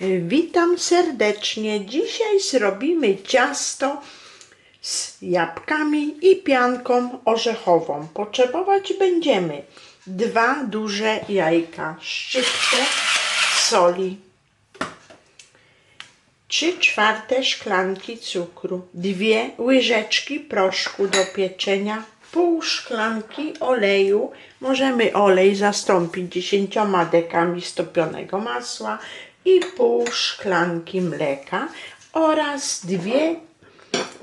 Witam serdecznie. Dzisiaj zrobimy ciasto z jabłkami i pianką orzechową. Potrzebować będziemy dwa duże jajka, szczyptę soli, trzy czwarte szklanki cukru, dwie łyżeczki proszku do pieczenia, pół szklanki oleju. Możemy olej zastąpić 10 dekami stopionego masła i pół szklanki mleka oraz dwie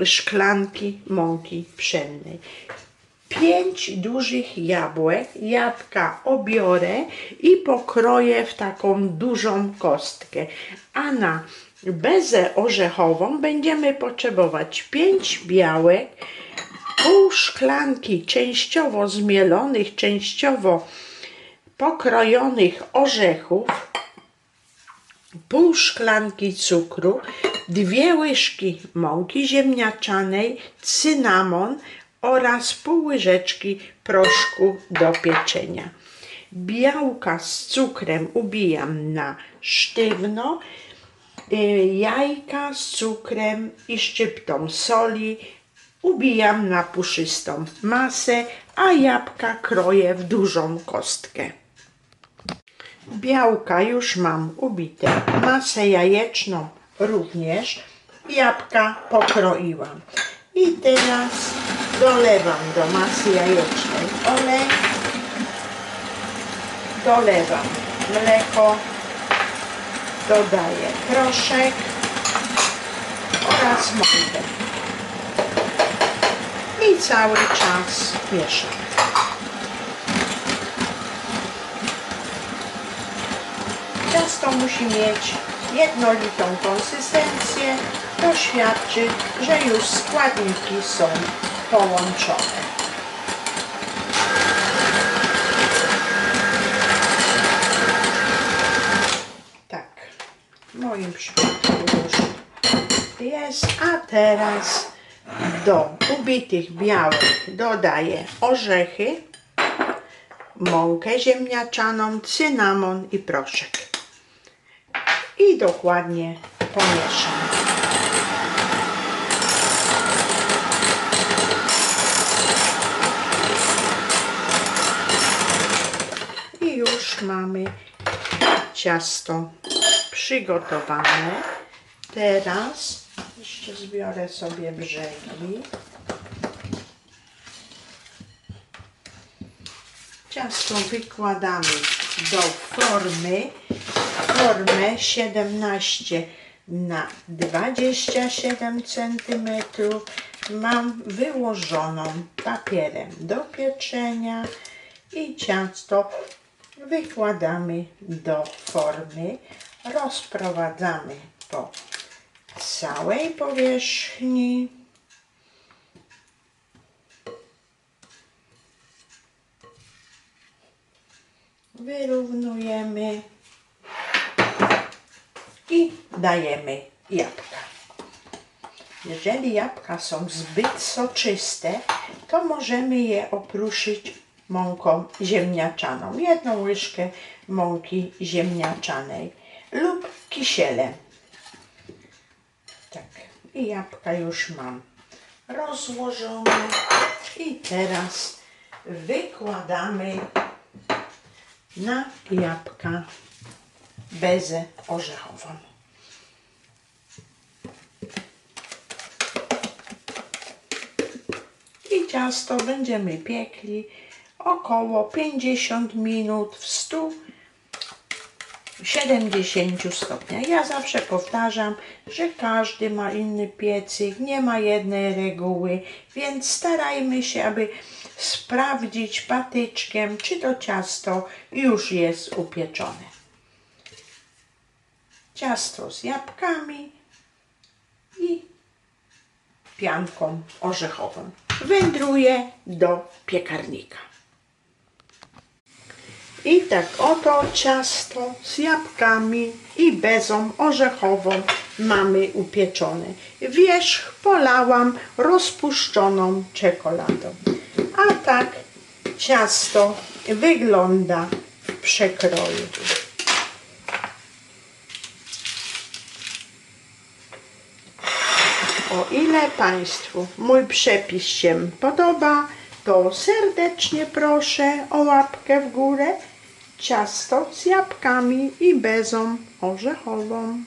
szklanki mąki pszennej. Pięć dużych jabłek, jabłka obiorę i pokroję w taką dużą kostkę, a na bezę orzechową będziemy potrzebować pięć białek, pół szklanki częściowo zmielonych, częściowo pokrojonych orzechów, pół szklanki cukru, dwie łyżki mąki ziemniaczanej, cynamon oraz pół łyżeczki proszku do pieczenia. Białka z cukrem ubijam na sztywno, y, jajka z cukrem i szczyptą soli ubijam na puszystą masę, a jabłka kroję w dużą kostkę. Białka już mam ubite, masę jajeczną również, jabłka pokroiłam. I teraz dolewam do masy jajecznej olej, dolewam mleko, dodaję proszek oraz mąkę. I cały czas mieszam. Musi mieć jednolitą konsystencję. To świadczy, że już składniki są połączone. Tak, w moim przypadku już jest. A teraz do ubitych białek dodaję orzechy, mąkę ziemniaczaną, cynamon i proszek i dokładnie pomieszam. I już mamy ciasto przygotowane. Teraz jeszcze zbiorę sobie brzegi. Ciasto wykładamy do formy formę 17 na 27 cm mam wyłożoną papierem do pieczenia i ciasto wykładamy do formy, rozprowadzamy po całej powierzchni. Wyrównujemy i dajemy jabłka. Jeżeli jabłka są zbyt soczyste, to możemy je opruszyć mąką ziemniaczaną. Jedną łyżkę mąki ziemniaczanej lub kisielem. Tak, i jabłka już mam rozłożone. I teraz wykładamy na jabłka bezę orzechową. I ciasto będziemy piekli około 50 minut w 170 stopniach. Ja zawsze powtarzam, że każdy ma inny piecyk, nie ma jednej reguły, więc starajmy się, aby sprawdzić patyczkiem, czy to ciasto już jest upieczone ciasto z jabłkami i pianką orzechową. Wędruję do piekarnika. I tak oto ciasto z jabłkami i bezą orzechową mamy upieczone. Wierzch polałam rozpuszczoną czekoladą. A tak ciasto wygląda w przekroju. O ile Państwu mój przepis się podoba, to serdecznie proszę o łapkę w górę, ciasto z jabłkami i bezą orzechową.